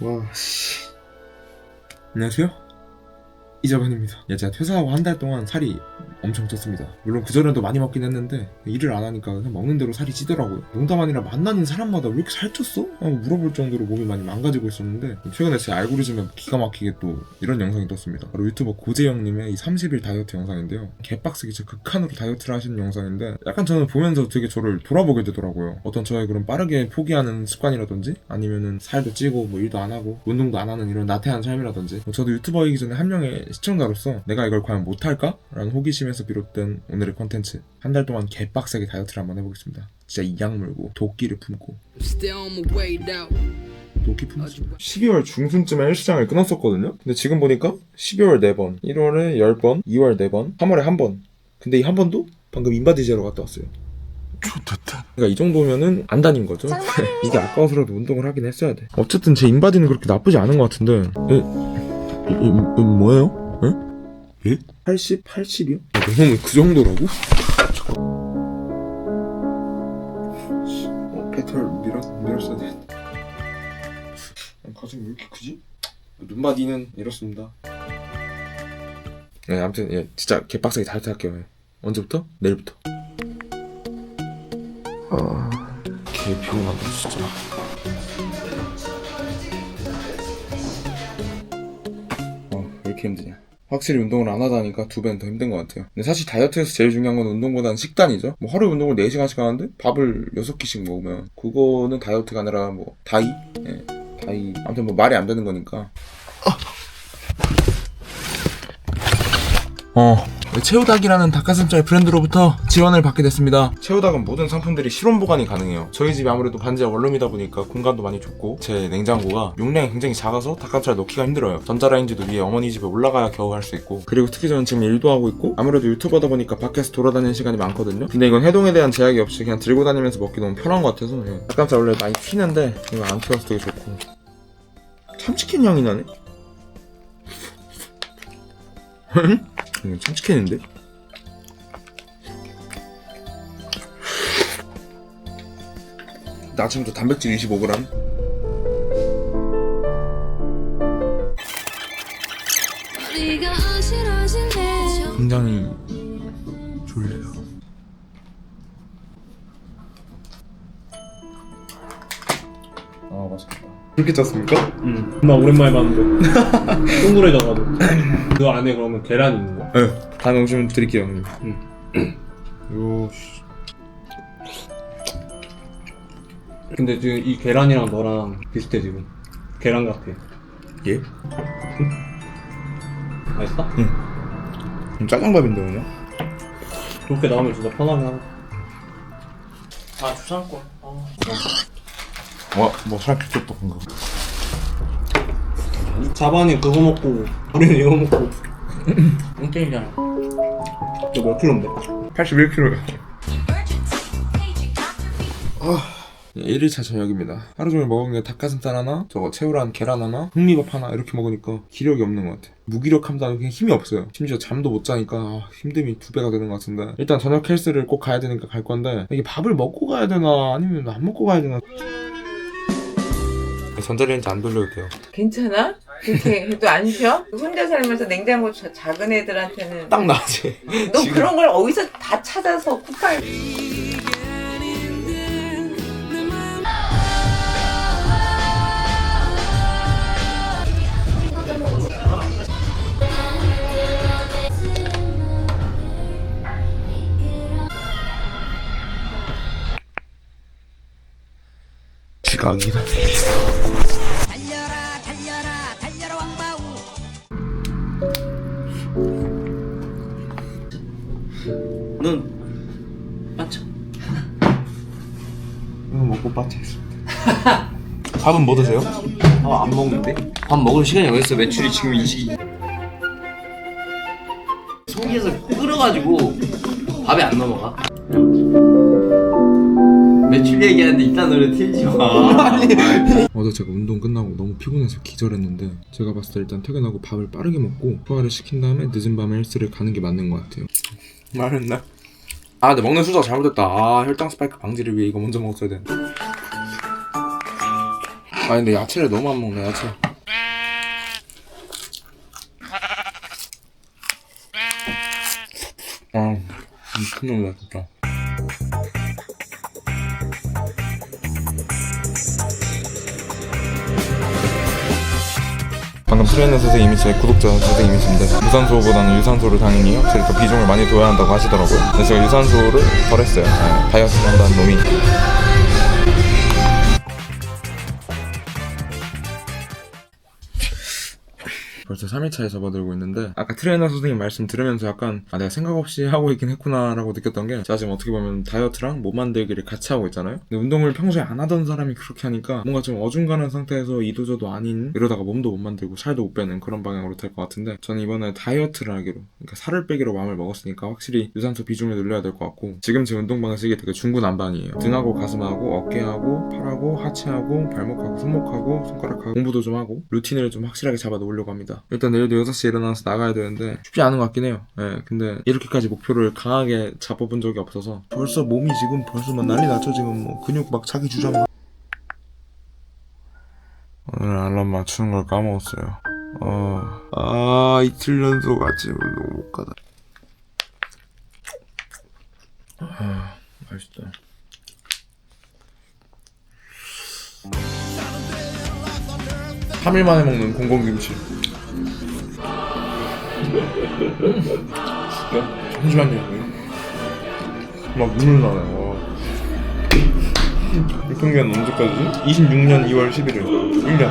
와, 씨. 안녕하세요. 이자반입니다. 야, 제가 퇴사하고 한 달 동안 살이 엄청 쪘습니다. 물론 그전에도 많이 먹긴 했는데 일을 안 하니까 그냥 먹는 대로 살이 찌더라고요. 농담 아니라 만나는 사람마다 왜 이렇게 살쪘어? 하고 물어볼 정도로 몸이 많이 망가지고 있었는데 최근에 제 알고리즘에 기가 막히게 또 이런 영상이 떴습니다. 바로 유튜버 고재영님의 이 30일 다이어트 영상인데요. 개빡세게 진짜 극한으로 다이어트를 하시는 영상인데 약간 저는 보면서 되게 저를 돌아보게 되더라고요. 어떤 저의 그런 빠르게 포기하는 습관이라든지 아니면은 살도 찌고 뭐 일도 안 하고 운동도 안 하는 이런 나태한 삶이라든지 뭐 저도 유튜버이기 전에 한 명의 시청자로서 내가 이걸 과연 못할까? 라는 호기심에서 비롯된 오늘의 컨텐츠 한 달 동안 개빡세게 다이어트를 한번 해보겠습니다. 진짜 이악 물고 도끼를 품고. 도끼 품지 12월 중순쯤에 헬스장을 끊었었거든요. 근데 지금 보니까 12월 4번, 1월에 10번, 2월 4번, 3월에 1번. 근데 이 한 번도 방금 인바디 제로 갔다 왔어요. 좋다. 그러니까 이 정도면은 안 다닌 거죠. 이게 아까워서라도 운동을 하긴 했어야 돼. 어쨌든 제 인바디는 그렇게 나쁘지 않은 것 같은데. 에, 이, 이, 이 뭐예요? 에? 예? 80? 80이요? 너무 그 정도라고? 어, 배털 밀었, 밀었어야 돼. 가슴이 왜 이렇게 크지? 눈바디는 이렇습니다. 네, 아무튼 예, 진짜 개빡세게 다이어트 할게요. 예. 언제부터? 내일부터. 아, 개 피곤하다 진짜. 어, 왜 이렇게 힘드냐? 확실히 운동을 안 하다니까 두 배는 더 힘든 것 같아요. 근데 사실 다이어트에서 제일 중요한 건 운동보다는 식단이죠. 뭐 하루에 운동을 4시간씩 하는데 밥을 6끼씩 먹으면 그거는 다이어트가 아니라 뭐 다이? 예, 다이. 아무튼 뭐 말이 안 되는 거니까. 어. 채우닭이라는 닭가슴살 브랜드로부터 지원을 받게 됐습니다. 채우닭은 모든 상품들이 실온 보관이 가능해요. 저희 집이 아무래도 반지하 원룸이다 보니까 공간도 많이 좁고 제 냉장고가 용량이 굉장히 작아서 닭가슴살 넣기가 힘들어요. 전자레인지도 위에 어머니 집에 올라가야 겨우 할 수 있고 그리고 특히 저는 지금 일도 하고 있고 아무래도 유튜버다 보니까 밖에서 돌아다니는 시간이 많거든요. 근데 이건 해동에 대한 제약이 없이 그냥 들고 다니면서 먹기 너무 편한 것 같아서 예. 닭가슴살 원래 많이 튀는데 이거 안 튀어서 되게 좋고 참치캔 향이 나네. 이거 참치캔인데? 나 아침부터 단백질 25g 우리가 어지러질래 굉장히 졸려요. 아 맛있겠다 그렇게 짰습니까? 응. 나 오랜만에 봤는데 동그래져가지고 그 안에 그러면 계란 있는 거야. 네 다음에 오시면 드릴게요 형님 응. 요씨 근데 지금 이 계란이랑 너랑 비슷해 지금. 계란 같아. 예? 맛있어? 그럼 짜장밥인데 그냥? 그렇게 나오면 진짜 편하긴 하다. 아 주상권. 와, 뭐 살짝 줬다 방금 자반이 그거 먹고 우리는 이거 먹고. 땡땡이잖아. 너몇 킬로인데? 81kg요. 예, 1일차 저녁입니다. 하루 종일 먹은 게 닭가슴살 하나, 저거 채우란 계란 하나, 흑미밥 하나 이렇게 먹으니까 기력이 없는 것 같아. 무기력함도 그냥 힘이 없어요. 심지어 잠도 못 자니까 아, 힘듦이 두 배가 되는 것 같은데 일단 저녁 헬스를 꼭 가야 되니까 갈 건데 이게 밥을 먹고 가야 되나 아니면 안 먹고 가야 되나 전자레인지 안 돌려도 돼요. 괜찮아? 그렇게 해도 안 쉬어? 혼자 살면서 냉장고 자- 작은 애들한테는 딱 나지. 너 지금- 그런 걸 어디서 다 찾아서 쿠팡 지각이다. 달려라 먹고 빠지겠습니다. 밥은 뭐 드세요? 아, 안 먹는데? 밥 먹을 시간이 어딨어? 매출이 지금 이 시기. 속에서 끓어가지고 밥이 안 넘어가. 매출 얘기하는데 이딴 노래 틀지 마. 어제 제가 운동 끝나고 너무 피곤해서 기절했는데 제가 봤을 때 일단 퇴근하고 밥을 빠르게 먹고 소화를 시킨 다음에 늦은 밤에 헬스를 가는 게 맞는 것 같아요 말했나? 아 근데 먹는 순서가 잘못됐다 아 혈당 스파이크 방지를 위해 이거 먼저 먹었어야 되는데 아 근데 야채를 너무 안 먹네 야채. 아 미친놈이다 진짜 방금 트레이너 선생님이 제 구독자 선생님이신데 유산소보다는 유산소를 당연히 확실히 더 비중을 많이 둬야 한다고 하시더라고요. 그래서 제가 유산소를 덜 했어요. 네, 다이어트를 한다는 놈이 3일차에 접어들고 있는데 아까 트레이너 선생님 말씀 들으면서 약간 아 내가 생각 없이 하고 있긴 했구나라고 느꼈던 게 제가 지금 어떻게 보면 다이어트랑 몸 만들기를 같이 하고 있잖아요. 근데 운동을 평소에 안 하던 사람이 그렇게 하니까 뭔가 좀 어중간한 상태에서 이도저도 아닌 이러다가 몸도 못 만들고 살도 못 빼는 그런 방향으로 될 것 같은데 저는 이번에 다이어트를 하기로 그러니까 살을 빼기로 마음을 먹었으니까 확실히 유산소 비중을 늘려야 될 것 같고 지금 제 운동 방식이 되게 중구난방이에요. 등하고 가슴하고 어깨하고 팔하고 하체하고 발목하고 손목하고 손가락하고 공부도 좀 하고 루틴을 좀 확실하게 잡아 놓으려고 합니다 일단 내일도 6시에 일어나서 나가야 되는데 쉽지 않은 것 같긴 해요. 예, 근데 이렇게까지 목표를 강하게 잡아본 적이 없어서. 벌써 몸이 지금 벌써 막 난리 났죠 지금 뭐. 근육 막 자기 주장. 막 오늘 알람 맞추는 걸 까먹었어요. 어, 아 이틀 연속 아침 운동 못 가다. 아 맛있다. 삼일 만에 먹는 공공김치 잠시만요. 막 눈물 나네요. 와. 유통기한 언제까지? 26년 2월 11일. 1년.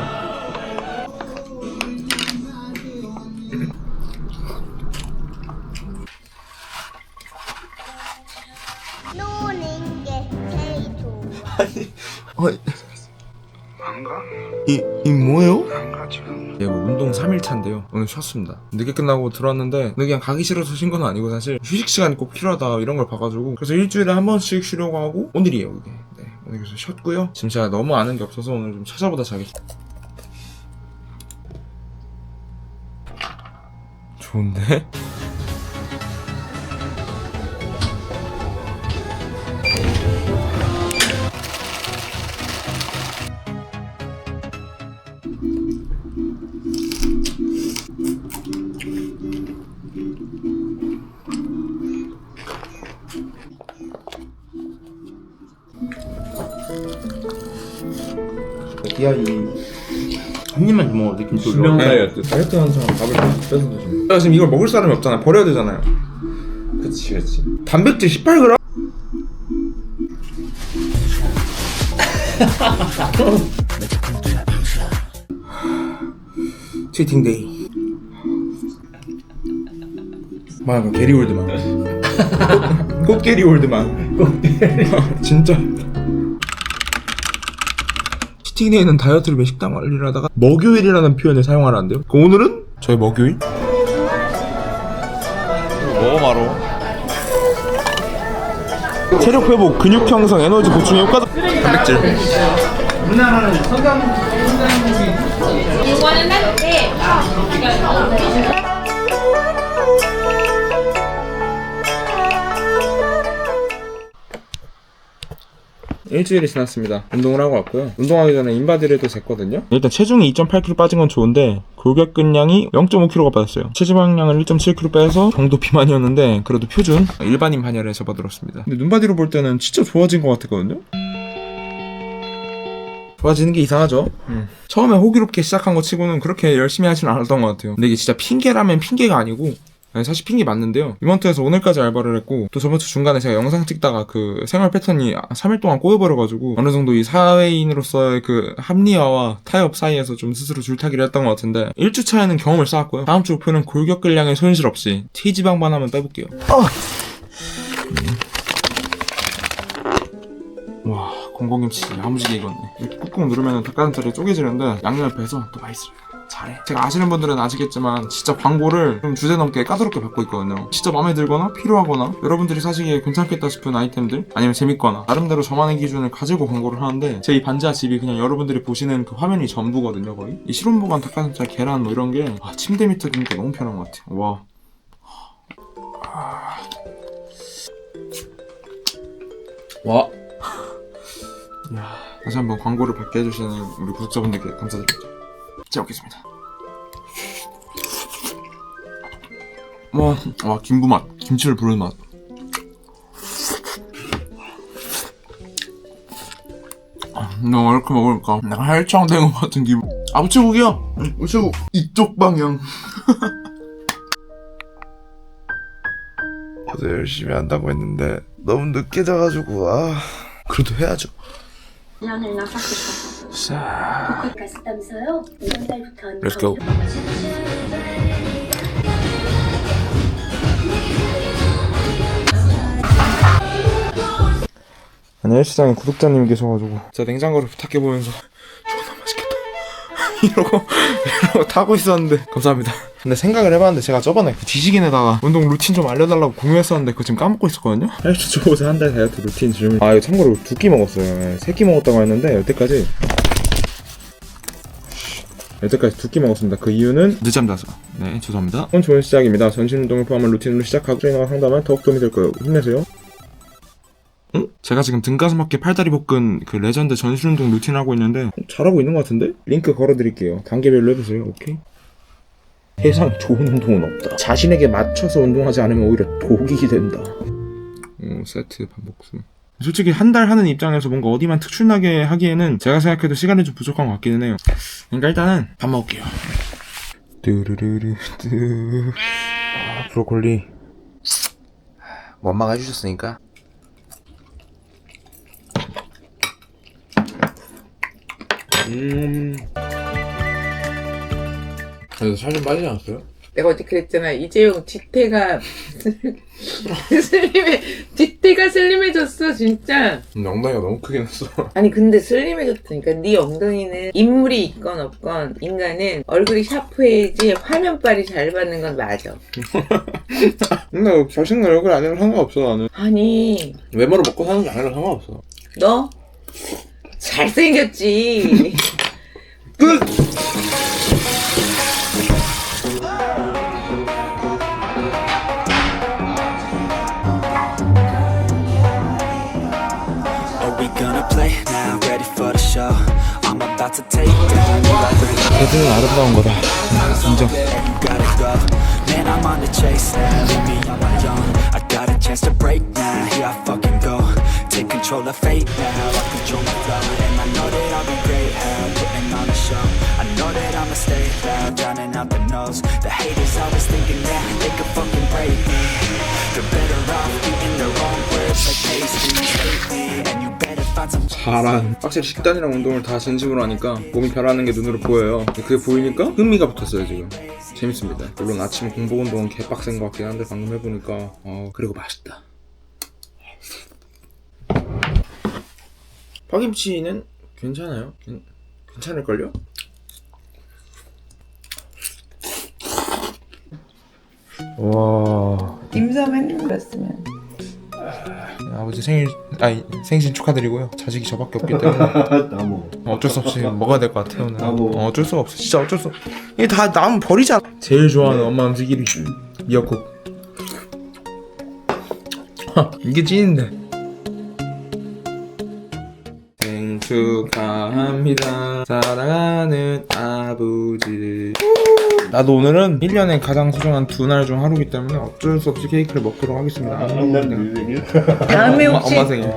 노는 게 제일 좋아. 어, 이, 이 뭐예요? 예, 뭐 운동 3일차인데요. 오늘 쉬었습니다. 늦게 끝나고 들어왔는데, 근데 그냥 가기 싫어서 쉰 건 아니고, 사실 휴식 시간이 꼭 필요하다, 이런 걸 봐가지고. 그래서 일주일에 한 번씩 쉬려고 하고, 오늘이에요, 이게. 네, 오늘 그래서 쉬었고요. 지금 제가 너무 아는 게 없어서 오늘 좀 찾아보다 자겠습니다. 좋은데? 야, 이. 한 입만 더 먹어도 느낌 좋죠. 수명 다이어트. 다이어트 하는 사람 밥을 좀 뺏어 드시면. 내가 지금 이걸 먹을 사람이 없잖아. 버려야 되잖아요. 그치 그치 단백질 18g? 치팅데이 막 게리 올드만 꼭 게리 올드만 꼭 게리 진짜 치팅데이는 다이어트를 위해 식단 관리를 하다가 먹요일이라는 표현을 사용하라는데요? 그 오늘은 저희 먹요일? 먹어 바로? 체력 회복, 근육 형성, 에너지 보충에 효과적 단백질. 일주일이 지났습니다. 운동을 하고 왔고요. 운동하기 전에 인바디를 또 쟀거든요. 일단 체중이 2.8kg 빠진 건 좋은데 골격근량이 0.5kg가 빠졌어요. 체지방량을 1.7kg 빼서 정도 비만이었는데 그래도 표준 일반인 반열에 접어들었습니다. 근데 눈바디로 볼 때는 진짜 좋아진 것 같았거든요. 좋아지는 게 이상하죠. 처음에 호기롭게 시작한 거 치고는 그렇게 열심히 하진 않았던 것 같아요. 근데 이게 진짜 핑계라면 핑계가 아니고 아니, 사실 핑계 맞는데요. 이번주에서 오늘까지 알바를 했고, 또 저번 주 중간에 제가 영상 찍다가 그 생활 패턴이 3일 동안 꼬여버려가지고, 어느 정도 이 사회인으로서의 그 합리화와 타협 사이에서 좀 스스로 줄타기를 했던 것 같은데, 1주 차에는 경험을 쌓았고요. 다음 주 목표는 골격 근량의 손실 없이 T지방만 한번 빼볼게요. 와, 공공김치 야무지게 익었네. 이렇게 꾹꾹 누르면 닭가슴살이 쪼개지는데, 양념을 빼서 또 맛있어요. 잘해. 제가 아시는 분들은 아시겠지만 진짜 광고를 좀 주제 넘게 까다롭게 받고 있거든요. 진짜 마음에 들거나 필요하거나 여러분들이 사시기에 괜찮겠다 싶은 아이템들 아니면 재밌거나 나름대로 저만의 기준을 가지고 광고를 하는데 제 이 반지하 집이 그냥 여러분들이 보시는 그 화면이 전부거든요 거의. 이 실온보관 닭가슴살 계란 뭐 이런 게 아, 침대 밑에 두니까 너무 편한 것 같아요. 와. 아. 와. 야. 다시 한번 광고를 받게 해주시는 우리 구독자분들께 감사드립니다. 잘 먹겠습니다. 와, 와 김부 맛, 김치를 부르는 맛. 아, 너무 이렇게 먹으니까 내가 헬창된 것 같은 기분. 아 우체국이야. 우체국 이쪽 방향. 어제 열심히 한다고 했는데 너무 늦게 자가지고 아 그래도 해야죠 연을 나갔겠어. 자 거기 갔다면서요? 이번 달부터 Let's go. 아니 헬스장에 구독자님이 계셔가지고 제가 냉장고를 부탁해보면서 존나 맛있겠다 이러고 이러고 타고 있었는데 감사합니다 근데 생각을 해봤는데 제가 저번에 그 지식인에다가 운동 루틴 좀 알려달라고 공유했었는데 그거 지금 까먹고 있었거든요 헬스 초보자 한달 다이어트 루틴 질문 아 이거 참고로 두 끼 먹었어요 세 끼 먹었다고 했는데 여태까지 여태까지 두 끼 먹었습니다. 그 이유는 늦잠 자서. 네, 죄송합니다. 오늘 좋은 시작입니다. 전신 운동을 포함한 루틴으로 시작하고 트레이너가 상담하면 더욱 도움이 될 거예요. 힘내세요. 응? 제가 지금 등가슴 어깨 팔다리 복근 그 레전드 전신 운동 루틴 하고 있는데 잘하고 있는 것 같은데? 링크 걸어드릴게요. 단계별로 해보세요. 오케이. 세상 좋은 운동은 없다. 자신에게 맞춰서 운동하지 않으면 오히려 독이 된다. 어, 세트 반복수. 솔직히 한 달 하는 입장에서 뭔가 어디만 특출나게 하기에는 제가 생각해도 시간이 좀 부족한 것 같기는 해요. 그러니까 일단은 밥 먹을게요. 뚜루루루 뚜. 아, 브로콜리. 뭐 엄마가 해주셨으니까 음. 그래서 살좀 빠지지 않았어요? 내가 어제 그랬잖아. 이재용 뒤태가 슬림해 뒤태가 슬림해졌어 진짜. 근데 엉덩이가 너무 크긴 했어. 아니 근데 슬림해졌다니까 네 엉덩이는 인물이 있건 없건 인간은 얼굴이 샤프해야지 화면빨이 잘 받는 건 맞아. 근데 잘생긴 얼굴 아니면 상관없어 나는. 아니 외모로 먹고 사는 게 아니라 상관없어. 너 잘생겼지. Are we gonna play now? Ready for the show? I'm about to take down your life. 배드는 아름다운 거다. 인정. You gotta go. Man, I'm on the chase now. Leave me on my own. I got a chance to break now. Here I fucking go. Take control of fate now. I control my flow. And I know that I'll be great. How putting on a show. I know that I'ma stay loud. Drowning out the nose. The haters always thinking that they could fucking break me. They're better off eating their own words like pastries. Hate me. And you better find some 잘한. 확실히 식단이랑 운동을 다 진심으로 하니까 몸이 변하는 게 눈으로 보여요. 그게 보이니까 흥미가 붙었어요 지금. 재밌습니다. 물론 아침 공복 운동은 개빡센 것 같긴 한데 방금 해보니까 어 그리고 맛있다. 파김치는 괜찮아요. 괜, 괜찮을걸요? 와 했는 거였으면. 아버지 생일 아니 생신 축하드리고요. 자식이 저밖에 없기 때문에 어, 어쩔 수 없이 먹어야 될 것 같아요. 오늘. 어, 어쩔 수 없어. 진짜 어쩔 수. 없- 이게 다 남은 버리잖아. 제일 좋아하는 엄마 음식 1위 미역국. 하, 이게 찐인데. 축하합니다. 사랑하는 아버지. 나도 오늘은 1년에 가장 소중한 두 날 중 하루이기 때문에 어쩔 수 없이 케이크를 먹도록 하겠습니다. 다음에 엄마, 혹시 엄마 생일.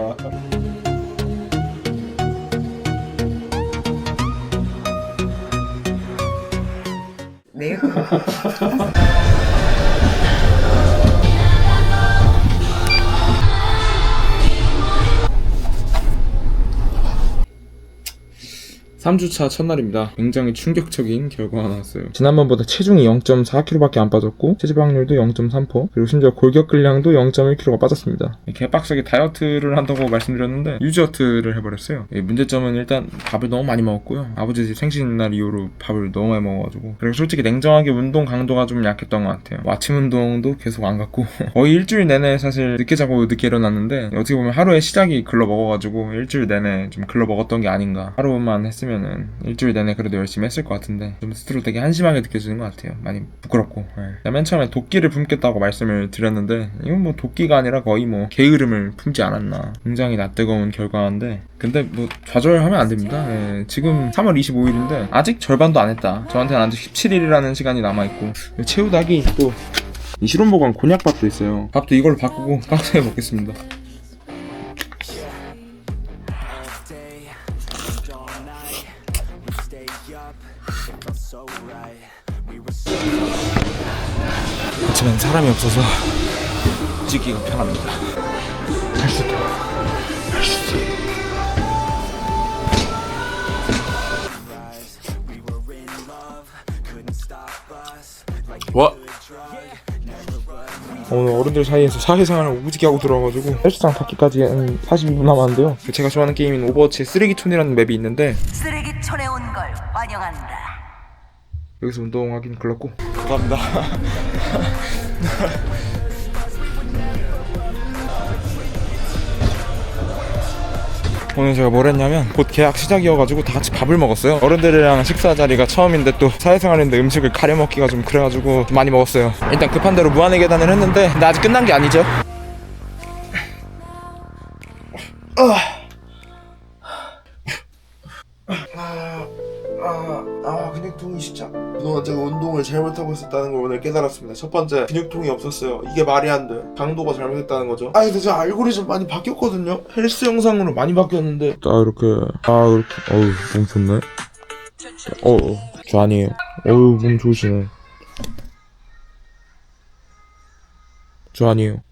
네. 삼주차 첫날입니다. 굉장히 충격적인 결과가 나왔어요. 지난번보다 체중이 0.4kg밖에 안 빠졌고 체지방률도 0.3% 그리고 심지어 골격근량도 0.1kg가 빠졌습니다. 개빡세게 다이어트를 한다고 말씀드렸는데 유지어트를 해버렸어요. 예, 문제점은 일단 밥을 너무 많이 먹었고요. 아버지 집 생신날 이후로 밥을 너무 많이 먹어가지고 그리고 솔직히 냉정하게 운동 강도가 좀 약했던 것 같아요. 뭐 아침 운동도 계속 안 갔고 거의 일주일 내내 사실 늦게 자고 늦게 일어났는데 어떻게 보면 하루의 시작이 글러 먹어가지고 일주일 내내 좀 글러 먹었던 게 아닌가. 하루만 했으면 했으면은 일주일 내내 그래도 열심히 했을 것 같은데 좀 스스로 되게 한심하게 느껴지는 것 같아요. 많이 부끄럽고. 예. 맨 처음에 도끼를 품겠다고 말씀을 드렸는데 이건 뭐 도끼가 아니라 거의 뭐 게으름을 품지 않았나. 굉장히 낯뜨거운 결과인데 근데 뭐 좌절하면 안 됩니다. 예. 지금 3월 25일인데 아직 절반도 안 했다. 저한테는 아직 17일이라는 시간이 남아 있고 채우닭이 또이 실온보관 곤약밥도 있어요. 밥도 이걸로 바꾸고 깜짝에 먹겠습니다. 아침엔 사람이 없어서 움직이기가 편합니다. 할 수 있다. 할 수. Like 와. 오늘 어른들 사이에서 사회생활을 오지게 하고 들어와가지고 헬스장 닫기까지 한 42분 남았는데요. 제가 좋아하는 게임인 오버워치 쓰레기촌이라는 맵이 있는데 쓰레기촌에 온 걸 환영한다. 여기서 운동하기는 글렀고. 감사합니다. 오늘 제가 뭘 했냐면 곧 계약 시작이어가지고 다 같이 밥을 먹었어요. 어른들이랑 식사 자리가 처음인데 또 사회생활인데 음식을 가려 먹기가 좀 그래가지고 좀 많이 먹었어요. 일단 급한 대로 무한의 계단을 했는데 근데 아직 끝난 게 아니죠 잘못하고 있었다는 걸 오늘 깨달았습니다. 첫 번째 근육통이 없었어요. 이게 말이 안 돼. 강도가 잘못했다는 거죠. 아 근데 제가 알고리즘 많이 바뀌었거든요. 헬스 영상으로 많이 바뀌었는데. 딱 이렇게 아 이렇게 어우 몸 좋네. 어우 저 아니에요 어우 몸 좋으시네. 저 아니에요.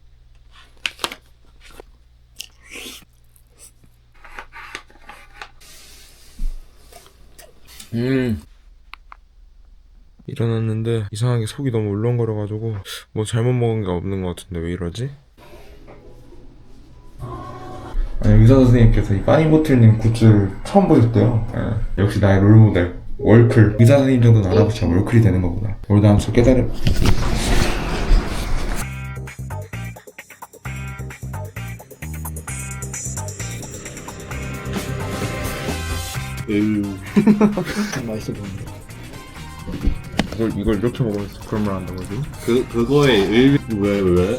음 일어났는데 이상하게 속이 너무 울렁거려가지고 뭐 잘못 먹은 게 없는 것 같은데 왜 이러지? 아니 의사 선생님께서 이 빠니보틀님 굿즈를 처음 보셨대요. 예, 역시 나의 롤모델 월클. 의사 선생님 정도는 알아보셔야 월클이 되는 거구나. 올다하면서 깨달음. 맛있어 보이네. 이걸, 이걸 이렇게 먹으면 그런 말 한다고 지금? 그 그거에 의미 왜 왜?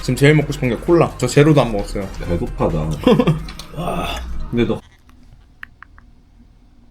지금 제일 먹고 싶은 게 콜라 저 제로도 안 먹었어요 배고파다. 근데 너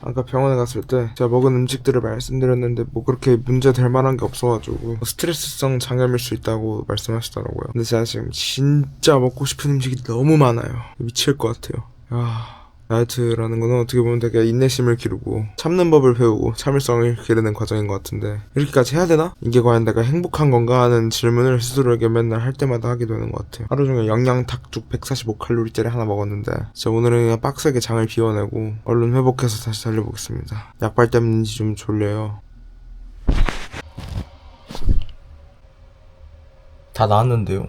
아까 병원에 갔을 때 제가 먹은 음식들을 말씀드렸는데 뭐 그렇게 문제 될 만한 게 없어가지고 스트레스성 장염일 수 있다고 말씀하시더라고요 근데 제가 지금 진짜 먹고 싶은 음식이 너무 많아요 미칠 것 같아요 아 다이어트라는 거는 어떻게 보면 되게 인내심을 기르고 참는 법을 배우고 참을성을 기르는 과정인 것 같은데 이렇게까지 해야 되나? 이게 과연 내가 행복한 건가? 하는 질문을 스스로에게 맨날 할 때마다 하게 되는 것 같아요. 하루 종일 영양 닭죽 145칼로리짜리 하나 먹었는데 진짜 오늘은 그냥 빡세게 장을 비워내고 얼른 회복해서 다시 달려보겠습니다. 약발 때문인지 좀 졸려요. 다 나았는데요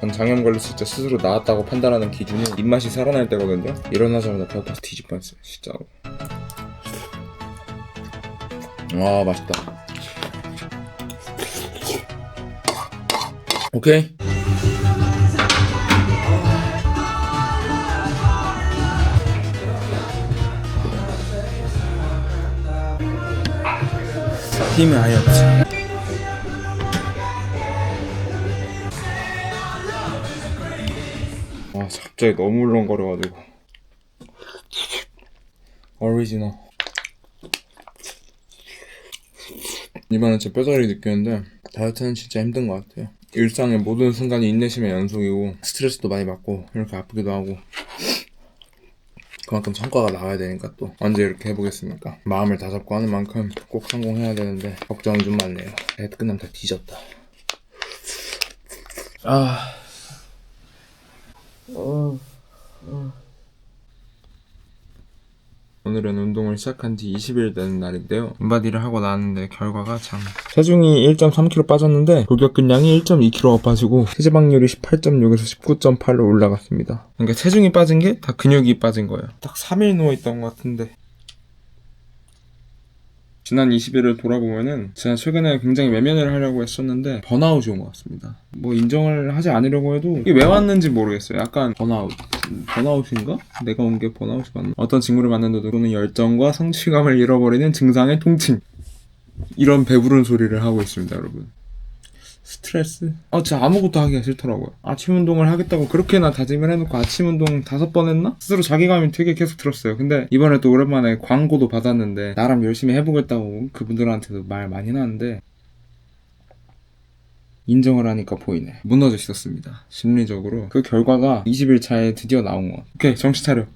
전 장염 걸렸을 때 스스로 나았다고 판단하는 기준이 입맛이 살아날 때거든요. 일어나자마자 배고파서 뒤질 뻔했어요. 진짜로. 와 맛있다. 오케이. 힘이 아예 없어. 갑자기 너무 울렁거려가지고. 오리지널 이번엔 진짜 뼈저리 느꼈는데 다이어트는 진짜 힘든 것 같아요. 일상의 모든 순간이 인내심의 연속이고 스트레스도 많이 받고 이렇게 아프기도 하고. 그만큼 성과가 나와야 되니까 또 언제 이렇게 해보겠습니까? 마음을 다잡고 하는 만큼 꼭 성공해야 되는데 걱정은 좀 많네요. 애트 끝나면 다 뒤졌다. 아 오늘은 운동을 시작한 지 20일 되는 날인데요. 인바디를 하고 나왔는데 결과가 참. 체중이 1.3kg 빠졌는데 골격근량이 1.2kg 빠지고 체지방률이 18.6에서 19.8로 올라갔습니다. 그러니까 체중이 빠진 게 다 근육이 빠진 거예요. 딱 3일 누워 있던 것 같은데. 지난 20일을 돌아보면은 제가 최근에 굉장히 외면을 하려고 했었는데 번아웃이 온 것 같습니다. 뭐 인정을 하지 않으려고 해도 이게 왜 왔는지 모르겠어요. 약간 번아웃. 음, 번아웃인가? 내가 온 게 번아웃이 맞나? 어떤 친구를 만났는데도 그는 열정과 성취감을 잃어버리는 증상의 통증. 이런 배부른 소리를 하고 있습니다, 여러분. 스트레스? 아, 진짜 아무것도 하기가 싫더라고요. 아침 운동을 하겠다고 그렇게나 다짐을 해놓고 아침 운동 다섯 번 했나? 스스로 자괴감이 되게 계속 들었어요. 근데 이번에 또 오랜만에 광고도 받았는데 나름 열심히 해보겠다고 그분들한테도 말 많이 하는데 인정을 하니까 보이네. 무너져 있었습니다. 심리적으로. 그 결과가 20일 차에 드디어 나온 거. 오케이, 정신 차려.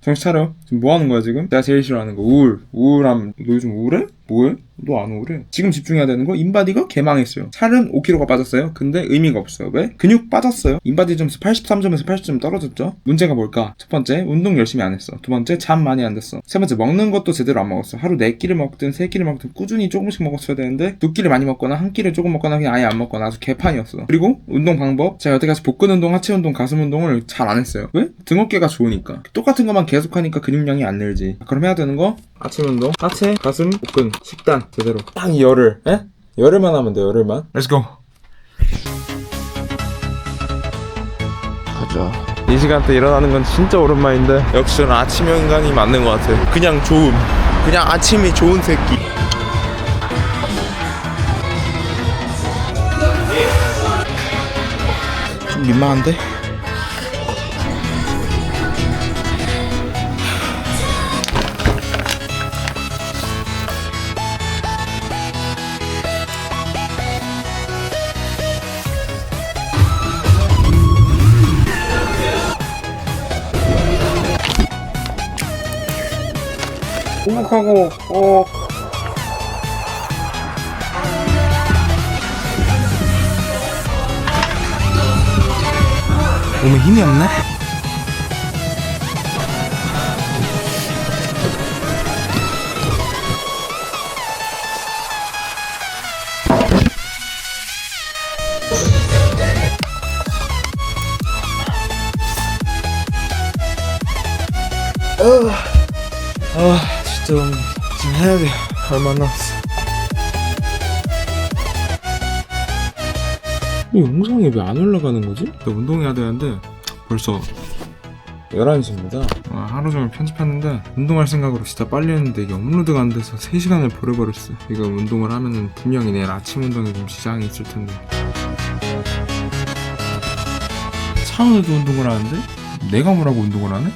정신 차려. 지금 뭐 하는 거야, 지금? 내가 제일 싫어하는 거. 우울. 우울함. 너 요즘 우울해? 뭐해? 너안 우울해? 지금 집중해야 되는 거? 인바디가 개망했어요. 살은 5kg가 빠졌어요. 근데 의미가 없어요. 왜? 근육 빠졌어요. 인바디 점수 83점에서 80점 떨어졌죠? 문제가 뭘까? 첫 번째, 운동 열심히 안 했어. 두 번째, 잠 많이 안 됐어. 세 번째, 먹는 것도 제대로 안 먹었어. 하루 네 끼를 먹든 세 끼를 먹든 꾸준히 조금씩 먹었어야 되는데 두 끼를 많이 먹거나 한 끼를 조금 먹거나 그냥 아예 안 먹거나 아주 개판이었어. 그리고 운동 방법, 제가 여태까지 복근 운동, 하체 운동, 가슴 운동을 잘 안 했어요. 왜? 등 어깨가 좋으니까. 똑같은 것만 계속하니까 근육량이 안 늘지. 그럼 해야 되는 거? 아침 운동, 하체, 가슴, 복근, 식단 제대로. 딱이 열흘, 에? 열흘만 하면 돼, 열흘만. Let's go. 가자. 이 시간대 일어나는 건 진짜 오랜만인데 역시 저는 아침형 인간이 맞는 것 같아요. 그냥 좋음. 그냥 아침이 좋은 새끼. 좀 민망한데? 행복하고 어 몸에 힘이 없네? 안 남았어. 이 영상이 왜 안 올라가는 거지? 나 운동해야 되는데 벌써 11시입니다. 아, 하루 종일 편집했는데 운동할 생각으로 진짜 빨리 했는데 이게 업로드가 안 돼서 3시간을 버려버렸어. 이거 운동을 하면은 분명히 내일 아침 운동에 좀 지장이 있을 텐데. 차은우도 운동을 하는데? 내가 뭐라고 운동을 하네?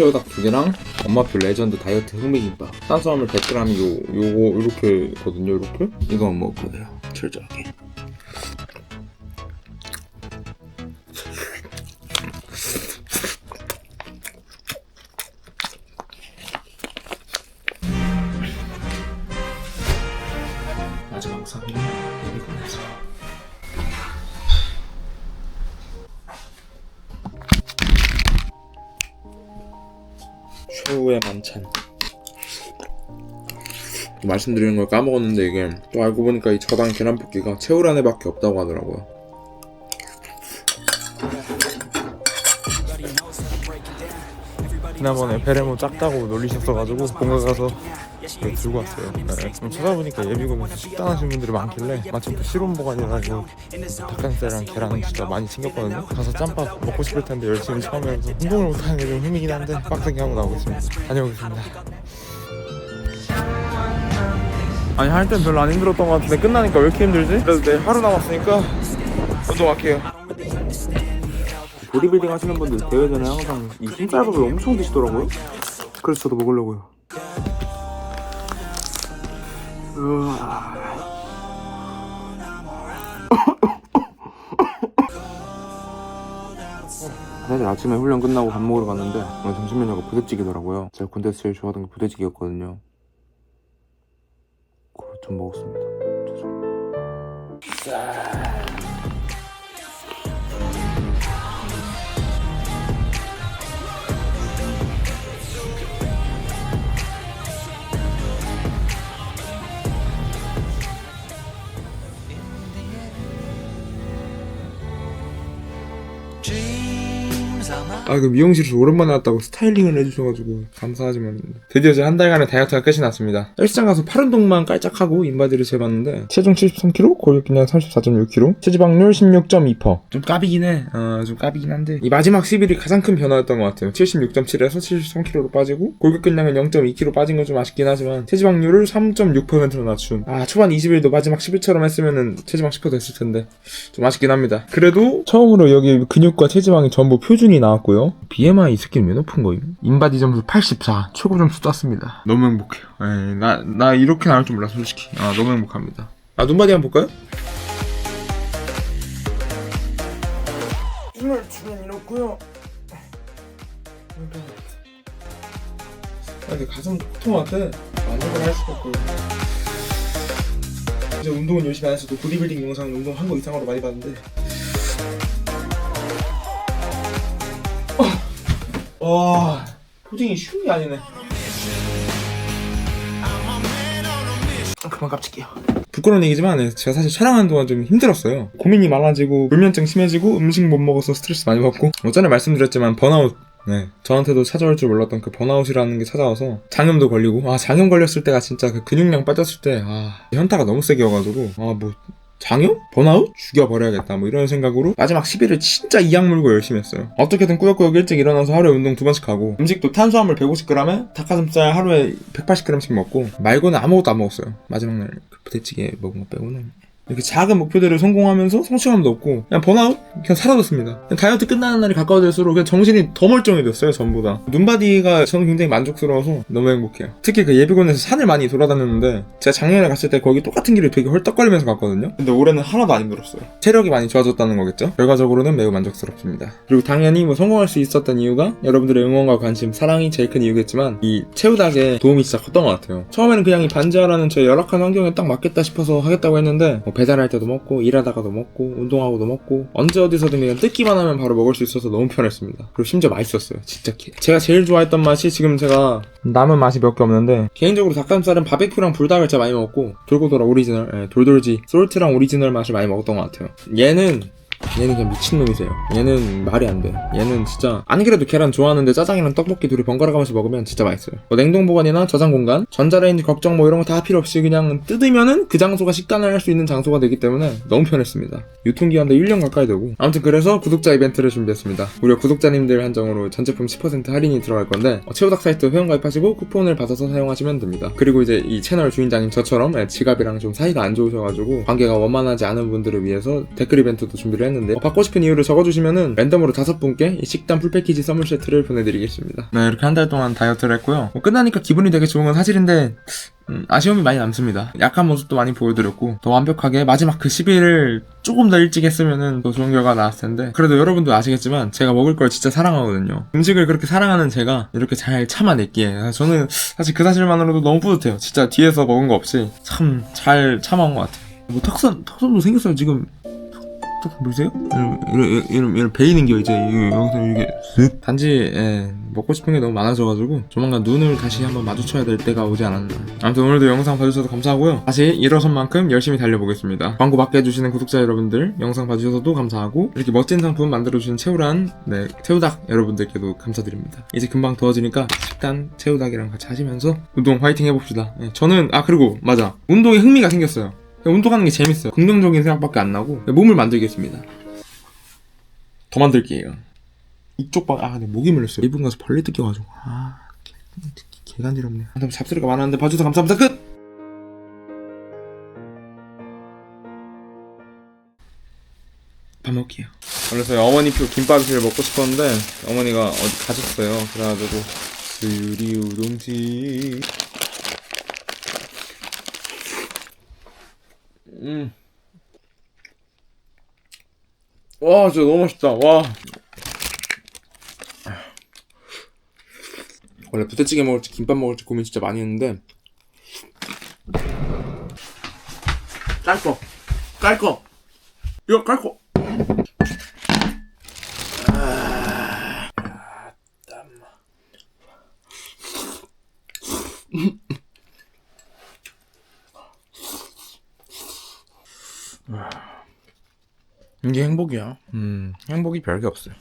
새우닭 두 개랑 엄마표 레전드 다이어트 흑미김밥 탄수화물 100g이 요, 요거 이렇게 거든요 이렇게? 이거 먹을 거예요. 철저하게 최후의 만찬. 말씀드리는 걸 까먹었는데 이게 또 알고 보니까 이 저당 계란볶이가 채울 안에밖에 없다고 하더라고요. 지난번에 베레모 작다고 놀리셨어가지고 본가 가서 이거 들고 왔어요. 네. 찾아보니까 예비군에서 식단 하신 분들이 많길래 마침 또 실온 보관이라고 닭가슴살이랑 계란 진짜 많이 챙겼거든요. 가서 짬밥 먹고 싶을 텐데 열심히 처음에 해서 운동을 못하는 게 좀 힘이긴 한데 빡세게 하고 나오겠습니다. 다녀오겠습니다. 아니 할 땐 별로 안 힘들었던 것 같은데 끝나니까 왜 이렇게 힘들지? 그래도 내일 하루 남았으니까 운동할게요. 보디빌딩 하시는 분들 대회 전에 항상 이 흰쌀밥을 엄청 드시더라고요. 그래서 저도 먹으려고요 사실 아침에 훈련 끝나고 밥 먹으러 갔는데 오늘 점심 메뉴가 부대찌개더라고요. 제가 군대에서 제일 좋아하던 게 부대찌개였거든요. 그거 좀 먹었습니다. 죄송 아 그 미용실에서 오랜만에 왔다고 스타일링을 해주셔가지고 감사하지만 드디어 제 한 달간의 다이어트가 끝이 났습니다. 헬스장 가서 팔 운동만 깔짝하고 인바디를 재봤는데 체중 73kg, 골격기량 34.6kg, 체지방률 16.2%좀 까비긴 해, 어, 좀 까비긴 한데 이 마지막 10일이 가장 큰 변화였던 것 같아요. 76.7에서 73kg로 빠지고 골격기량은 0.2kg 빠진 건 좀 아쉽긴 하지만 체지방률을 3.6%로 낮춘. 아 초반 20일도 마지막 10일처럼 했으면은 체지방 10% 됐을 텐데 좀 아쉽긴 합니다. 그래도 처음으로 여기 근육과 체지방이 전부 표준이 나왔고 요. BMI 이 새끼는 왜 높은 거임? 인바디 점수 84, 최고 점수 땄습니다. 너무 행복해요. 에이, 나, 나 이렇게 나올 줄 몰라, 솔직히. 아, 너무 행복합니다. 아, 눈바디 한번 볼까요? 힘을 주변 이렇고요. 아, 근데 가슴 통통한데 만족을 할 수가 없고요. 이제 운동은 열심히 안 했어도 보디빌딩 영상 운동 한 거 이상으로 많이 봤는데 와 포징이 쉬운 게 아니네. 그만 깝칠게요. 부끄러운 얘기지만 네, 제가 사실 촬영하는 동안 좀 힘들었어요. 고민이 많아지고 불면증 심해지고 음식 못 먹어서 스트레스 많이 받고 뭐 전에 말씀드렸지만 번아웃 네, 저한테도 찾아올 줄 몰랐던 그 번아웃이라는 게 찾아와서 장염도 걸리고 아 장염 걸렸을 때가 진짜 그 근육량 빠졌을 때 아 현타가 너무 세게 와가지고 아뭐 장염? 번아웃? 죽여버려야겠다 뭐 이런 생각으로 마지막 10일을 진짜 이악 물고 열심히 했어요 어떻게든 꾸역꾸역 일찍 일어나서 하루에 운동 두 번씩 하고 음식도 탄수화물 150g에 닭가슴살 하루에 180g씩 먹고 말고는 아무것도 안 먹었어요 마지막 날그 부대찌개 먹은 거 빼고는 이렇게 작은 목표들을 성공하면서 성취감도 없고 그냥 번아웃? 그냥 사라졌습니다. 그냥 다이어트 끝나는 날이 가까워질수록 그냥 정신이 더 멀쩡해졌어요 전보다. 눈바디가 저는 굉장히 만족스러워서 너무 행복해요. 특히 그 예비군에서 산을 많이 돌아다녔는데 제가 작년에 갔을 때 거기 똑같은 길을 되게 헐떡거리면서 갔거든요. 근데 올해는 하나도 안 힘들었어요. 체력이 많이 좋아졌다는 거겠죠? 결과적으로는 매우 만족스럽습니다. 그리고 당연히 뭐 성공할 수 있었던 이유가 여러분들의 응원과 관심, 사랑이 제일 큰 이유겠지만 이 채우닥에 도움이 진짜 컸던 것 같아요. 처음에는 그냥 이 반지하라는 제 열악한 환경에 딱 맞겠다 싶어서 하겠다고 했는데 뭐 배달할 때도 먹고 일하다가도 먹고 운동하고도 먹고 언제 어디서든 그냥 뜯기만 하면 바로 먹을 수 있어서 너무 편했습니다. 그리고 심지어 맛있었어요. 진짜 개. 제가 제일 좋아했던 맛이 지금 제가 남은 맛이 몇 개 없는데 개인적으로 닭가슴살은 바베큐랑 불닭을 진짜 많이 먹고 돌고 돌아 오리지널, 예, 돌돌지, 솔트랑 오리지널 맛을 많이 먹었던 것 같아요. 얘는 얘는 그냥 미친놈이세요. 얘는 말이 안 돼. 얘는 진짜 안 그래도 계란 좋아하는데 짜장이랑 떡볶이 둘이 번갈아 가면서 먹으면 진짜 맛있어요. 뭐 냉동 보관이나 저장 공간, 전자레인지 걱정 뭐 이런 거 다 필요 없이 그냥 뜯으면은 그 장소가 식단을 할 수 있는 장소가 되기 때문에 너무 편했습니다. 유통기한도 1년 가까이 되고 아무튼 그래서 구독자 이벤트를 준비했습니다. 무려 구독자님들 한정으로 전 제품 10% 할인이 들어갈 건데 어, 채우닥 사이트 회원 가입하시고 쿠폰을 받아서 사용하시면 됩니다. 그리고 이제 이 채널 주인장인 저처럼 예, 지갑이랑 좀 사이가 안 좋으셔가지고 관계가 원만하지 않은 분들을 위해서 댓글 이벤트도 준비를 했는데 어, 받고 싶은 이유를 적어주시면은 랜덤으로 다섯 분께 이 식단 풀 패키지 선물 세트를 보내드리겠습니다. 네 이렇게 한 달 동안 다이어트를 했고요. 뭐 끝나니까 기분이 되게 좋은 건 사실인데 음, 아쉬움이 많이 남습니다. 약한 모습도 많이 보여드렸고 더 완벽하게 마지막 그 10일을 조금 더 일찍 했으면은 더 좋은 결과가 나왔을 텐데 그래도 여러분도 아시겠지만 제가 먹을 걸 진짜 사랑하거든요. 음식을 그렇게 사랑하는 제가 이렇게 잘 참아냈기에 저는 사실 그 사실만으로도 너무 뿌듯해요. 진짜 뒤에서 먹은 거 없이 참 잘 참아온 것 같아요. 뭐 턱선 턱선도 생겼어요 지금. 턱 보이세요? 이런 이런 이런 베이는 게 이제 이- 여기서 이게 쓱. 단지 예, 먹고 싶은 게 너무 많아져가지고 조만간 눈을 다시 한번 마주쳐야 될 때가 오지 않았나. 아무튼 오늘도 영상 봐주셔서 감사하고요. 다시 일어선 만큼 열심히 달려보겠습니다. 광고 받게 해주시는 구독자 여러분들 영상 봐주셔서도 감사하고 이렇게 멋진 상품 만들어주신 채우란 네 채우닭 여러분들께도 감사드립니다. 이제 금방 더워지니까 식단 채우닭이랑 같이 하시면서 운동 화이팅 해봅시다. 예, 저는 아 그리고 맞아 운동에 흥미가 생겼어요. 운동하는 게 재밌어요. 긍정적인 생각밖에 안 나고 몸을 만들겠습니다. 더 만들게요. 이쪽 방, 아, 내 목이 물렸어요. 이분 가서 벌레 뜯겨가지고. 아, 개, 개 간지럽네. 아, 너무 잡소리가 많았는데 봐주셔서 감사합니다. 끝! 밥 먹게요. 그래서 어머니 표 김밥을 먹고 싶었는데 어머니가 어디 가셨어요. 그래가지고 수리 우동집. 와, 진짜 너무 맛있다. 와. 원래 부대찌개 먹을지 김밥 먹을지 고민 진짜 많이 했는데 깔거 깔거 이거 깔거 이게 행복이야. 음, 행복이 별게 없어요.